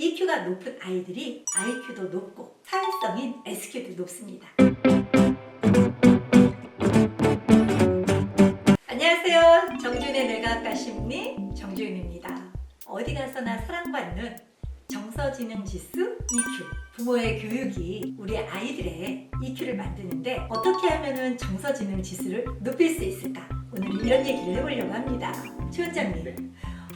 EQ가 높은 아이들이 IQ도 높고 사회성인 SQ도 높습니다. 안녕하세요. 정준의 뇌과학과 심리 정주윤입니다. 어디 가서나 사랑받는 정서지능 지수 EQ 부모의 교육이 우리 아이들의 EQ를 만드는데 어떻게 하면 정서지능 지수를 높일 수 있을까? 오늘 이런 얘기를 해보려고 합니다. 최 원장님, 네.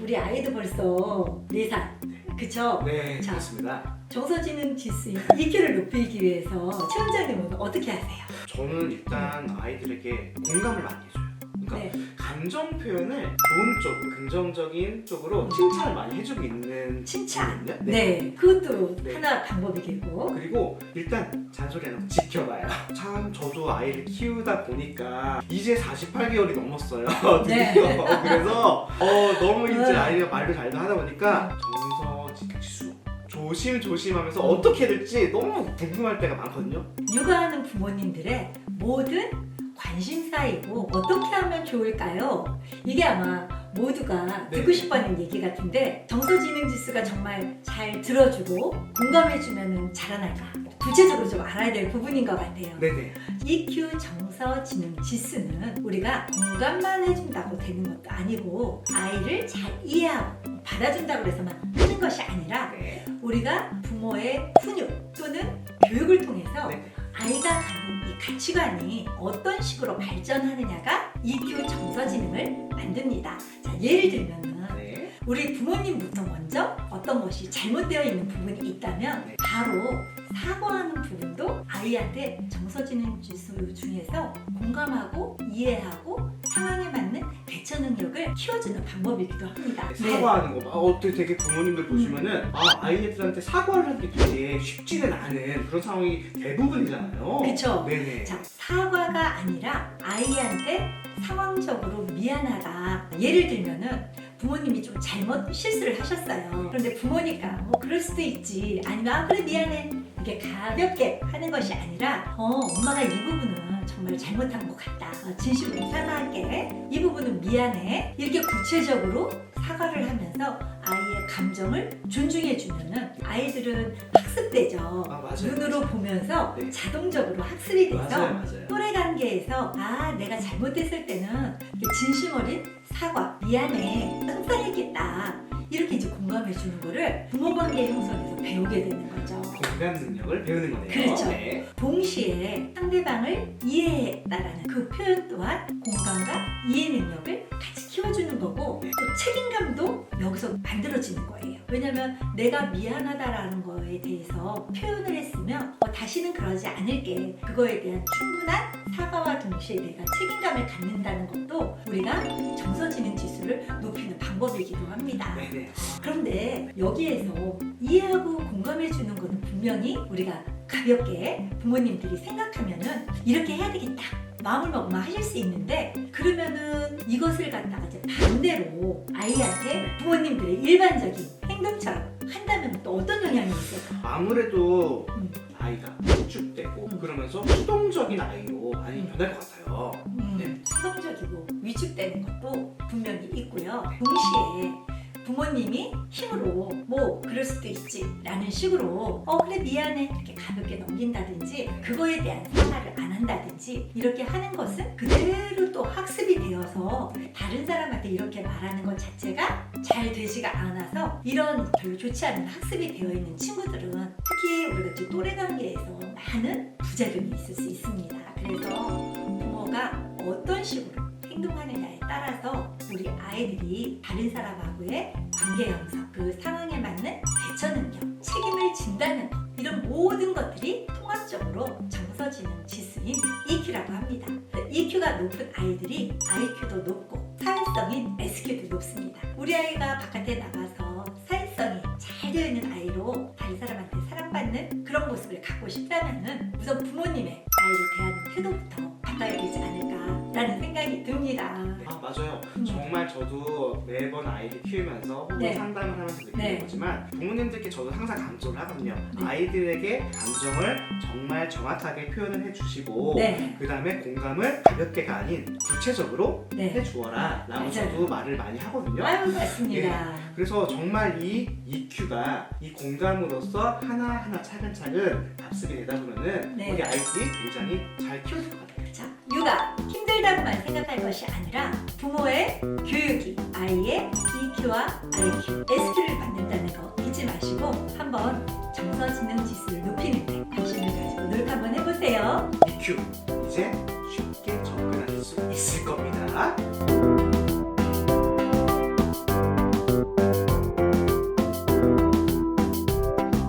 우리 아이도 벌써 4살, 그쵸? 네, 자. 그렇습니다. 정서지능 지수 EQ를 높이기 위해서 최 원장님은 어떻게 하세요? 저는 일단 아이들에게 공감을 많이 해줘요. 그러니까 네, 감정 표현을 좋은 쪽, 긍정적인 쪽으로 칭찬을 많이 해주고 있는 칭찬. 거거든요. 네, 그것도 네. 하나 방법이겠고. 그리고 일단 잔소리 하는 거 지켜봐요. 참 저도 아이를 키우다 보니까 이제 48개월이 넘었어요. 네. 드디어. 그래서 어, 너무 이제 음. 아이가 말을 잘도 하다 보니까 정 서 지수 조심 조심하면서 어떻게 될지 너무 궁금할 때가 많거든요. 육아하는 부모님들의 모든 관심사이고 어떻게 하면 좋을까요? 이게 아마 모두가 네. 듣고 싶어하는 얘기 같은데 정서지능 지수가 정말 잘 들어주고 공감해주면 자라날까? 구체적으로 좀 알아야 될 부분인 것 같아요. 네네. EQ 정서지능 지수는 우리가 공감만 해준다고 되는 것도 아니고 아이를 잘 이해하고 받아준다고 해서만 하는 것이 아니라 네. 우리가 부모의 훈육 또는 교육을 통해서 네. 아이가 갖는 이 가치관이 어떤 식으로 발전하느냐가 EQ 정서지능을 만듭니다. 자, 예를 들면은 네. 우리 부모님부터 먼저 어떤 것이 잘못되어 있는 부분이 있다면 네. 바로 사과하는 부분도 아이한테 정서지능 지수 중에서 공감하고 이해하고 상황에 대처 능력을 키워주는 방법이기도 합니다. 네. 사과하는 거. 아, 어떻게 되게 부모님들 보시면은 아 아이들한테 사과를 하기 되게 쉽지는 않은 그런 상황이 대부분이잖아요. 그쵸. 네네. 자, 사과가 아니라 아이한테 상황적으로 미안하다. 예를 들면은 부모님이 좀 잘못 실수를 하셨어요. 그런데 부모니까 뭐 그럴 수도 있지. 아니면 아, 그래 미안해. 이게 가볍게 하는 것이 아니라 어, 엄마가 이 부분은 정말 잘못한 것 같다. 어, 진심으로 사과할게. 이 부분은 미안해. 이렇게 구체적으로 사과를 하면서 아이의 감정을 존중해 주면은 아이들은 학습되죠. 아 맞아요. 눈으로 보면서 네. 자동적으로 학습이 돼서 맞아요 맞아요. 또래 관계에서 아 내가 잘못했을 때는 진심 어린 사과 미안해 속상했겠다 이렇게 이제 공감해 주는 거를 부모 관계 형성에서 배우게 되는 거죠. 공감 능력을 배우는 거네요. 그렇죠. 네. 동시에 상대방을 이해했다라는 그 표현 또한 공감과 이해 능력을 같이 키워주는 거고 네. 또 책임감도 여기서 만들어지는 거예요. 왜냐면 내가 미안하다라는 거에 대해서 표현을 했으면 어, 다시는 그러지 않을게. 그거에 대한 충분한 동시에 내가 책임감을 갖는다는 것도 우리가 정서지능 지수를 높이는 방법이기도 합니다. 네네. 그런데 여기에서 이해하고 공감해 주는 거는 분명히 우리가 가볍게 부모님들이 생각하면은 이렇게 해야 되겠다. 마음을 먹으면 하실 수 있는데 그러면은 이것을 갖다가 이제 반대로 아이한테 부모님들의 일반적인 행동처럼 한다면 또 어떤 영향이 있을까? 아무래도 음. 아이가 위축되고 음. 그러면서 수동적인 아이로 많이 음. 변할 것 같아요. 음, 네. 수동적이고 위축되는 것도 분명히 있고요. 동시에 부모님이 힘으로 뭐 그럴 수도 있지 라는 식으로 어 그래 미안해 이렇게 가볍게 넘긴다든지 그거에 대한 사과를 안 한다든지 이렇게 하는 것은 그대로 또 학습이 되어서 다른 사람한테 이렇게 말하는 것 자체가 잘 되지가 않아서 이런 별로 좋지 않은 학습이 되어 있는 친구들은 특히 우리가 이제 또래 관계에서 많은 부작용이 있을 수 있습니다. 그래서 부모가 어떤 식으로 행동하느냐에 따라서 우리 아이들이 다른 사람하고의 관계 형성, 그 상황에 맞는 대처 능력, 책임을 진다는 것, 이런 모든 것들이 통합적으로 정서지능 지수인 EQ라고 합니다. EQ가 높은 아이들이 IQ도 높고 사회성인 SQ도 높습니다. 우리 아이가 바깥에 나가서 사회성이 잘 되어 있는 아이로 다른 사람한테 사랑받는 그런 모습을 갖고 싶다면은 우선 부모님의 아이를 대하는 태도부터 듭니다. 아 맞아요. 음. 정말 저도 매번 아이를 키우면서 혹은 네. 상담을 하면서 느끼는 네. 거지만 부모님들께 저도 항상 강조를 하거든요. 네. 아이들에게 감정을 정말 정확하게 표현을 해주시고 네, 그 다음에 공감을 가볍게가 아닌 구체적으로 네. 해주어라 라고 맞아요. 저도 말을 많이 하거든요. 아유, 맞습니다. 그래서 정말 이 EQ가 이 공감으로서 하나하나 차근차근 답습이 되다 보면은 네. 우리 아이들이 굉장히 잘 키워질 것 같아요. 자, 육아 힘들다고만 생각할 것이 아니라 부모의 교육이 아이의 EQ와 IQ, SQ를 만든다는 거 잊지 마시고 한번 정서지능 지수를 높이는 데 관심을 가지고 노력 한번 해보세요. EQ 이제 쉽게 접근할 수 있을 겁니다.